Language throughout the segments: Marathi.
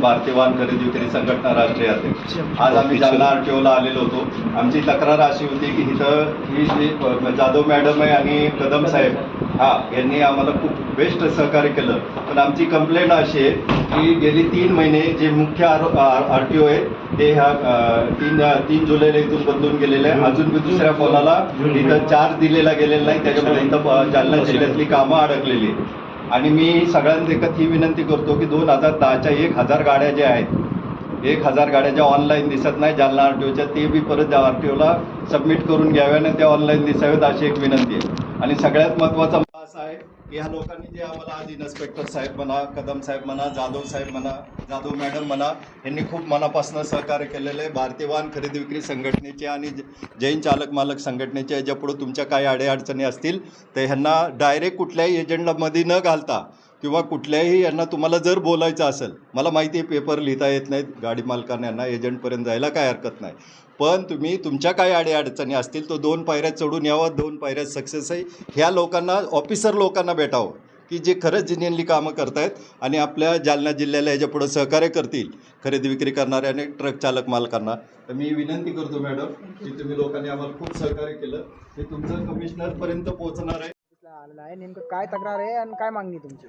भारतीय वाहन खरेदी विक्री संघटना राष्ट्रीय अध्यक्ष. आज आम्ही जालना आरटीओला आलेलो होतो. आमची तक्रार अशी होती की इथं ही जी जाधव मॅडम आहे आणि कदम साहेब हा यांनी आम्हाला खूप बेस्ट सहकार्य केलं. पण आमची कंप्लेंट अशी आहे की गेली तीन महिने जे मुख्य आर टी ओ आहे ते ह्या तीन तीन जुलैला इथून बदलून गेलेले आहे. अजून बी दुसऱ्या कोणाला इथं चार्ज दिलेला गेलेला नाही. त्याच्यामुळे इथं जालना जिल्ह्यातली कामं अडकलेली. आणि मी सगळ्यांदेखत ही विनंती करतो की दोन हजार दहाच्या एक हजार गाड्या ज्या आहेत एक हजार गाड्या ज्या ऑनलाईन दिसत नाही जालना आर टी ओच्या ते बी परत आर टी ओला सबमिट करून घ्याव्या आणि त्या ऑनलाईन दिसाव्यात अशी एक विनंती आहे. आणि सगळ्यात महत्त्वाचा असा आहे की ह्या लोकांनी जे आम्हाला आज इन्स्पेक्टर साहेब म्हणा कदम साहेब म्हणा जाधव साहेब म्हणा जाधव मॅडम म्हणा यांनी खूप मनापासून सहकार्य केलेलं आहे. भारतीय वाहन खरेदी विक्री संघटनेचे आणि जैन चालक मालक संघटनेचे याच्यापुढे तुमच्या काही अडीअडचणी असतील तर ह्यांना डायरेक्ट कुठल्याही एजंडामध्ये न घालता किंवा कुठल्याही यांना तुम्हाला जर बोलायचं असेल मला माहिती आहे पेपर लिहिता येत नाहीत गाडी मालकांना यांना एजंटपर्यंत जायला काय हरकत नाही. पण तुम्ही तुमच्या काय अडीअडचणी असतील तो दोन पायऱ्या चढून यावं दोन पायऱ्यात सक्सेस आहे. ह्या लोकांना ऑफिसर लोकांना भेटावं की जे खरंच जिनियनली कामं करतायत आणि आपल्या जालना जिल्ह्याला याच्या पुढं सहकार्य करतील खरेदी विक्री करणाऱ्या आणि ट्रक चालक मालकांना. तर मी विनंती करतो मॅडम की तुम्ही लोकांनी आम्हाला खूप सहकार्य केलं. हे तुमचं कमिशनरपर्यंत पोहोचणार आहे. आलेला आहे. नेमकं काय तक्रार आहे आणि काय मागणी तुमची?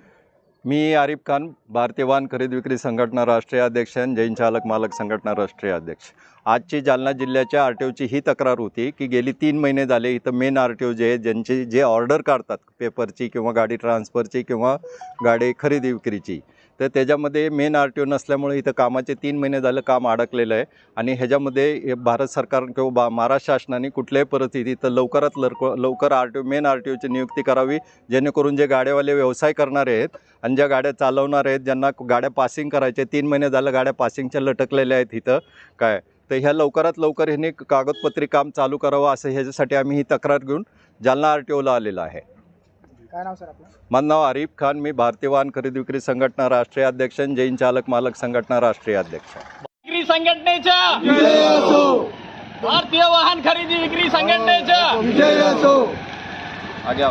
मी आरिफ खान भारतीय वाहन खरेदी विक्री संघटना राष्ट्रीय अध्यक्ष आणि जैन चालक मालक संघटना राष्ट्रीय अध्यक्ष. आजची जालना जिल्ह्याच्या आर टी ओची ही तक्रार होती की गेली तीन महिने झाले इथं मेन आर टी ओ जे आहेत ज्यांची जे ऑर्डर काढतात पेपरची किंवा गाडी ट्रान्सफरची किंवा गाडी खरेदी विक्रीची तर त्याच्यामध्ये मेन आर टी ओ नसल्यामुळे इथं कामाचे तीन महिने झालं काम अडकलेलं आहे. आणि ह्याच्यामध्ये भारत सरकार किंवा बा महाराष्ट्र शासनाने कुठल्याही परिस्थितीत इथं लवकरात लवकर लवकर R T O main R T ओची नियुक्ती करावी जेणेकरून जे गाड्यावाले व्यवसाय करणारे आहेत आणि ज्या गाड्या चालवणार आहेत ज्यांना गाड्या पासिंग करायच्या तीन महिने झालं गाड्या पासिंगच्या लटकलेल्या आहेत इथं. काय? तर ह्या लवकरात लवकर ह्यांनी कागदपत्री काम चालू करावं असं ह्याच्यासाठी आम्ही ही तक्रार घेऊन जालना आर टी ओला आलेला आहे. काय नाव सर आपलं? माझं नाव आरिफ खान. मी भारतीय वाहन खरेदी विक्री संघटना राष्ट्रीय अध्यक्ष आणि जैन चालक मालक संघटना राष्ट्रीय अध्यक्ष. विक्री संघटनेच्या भारतीय वाहन खरेदी विक्री संघटनेच्या आगे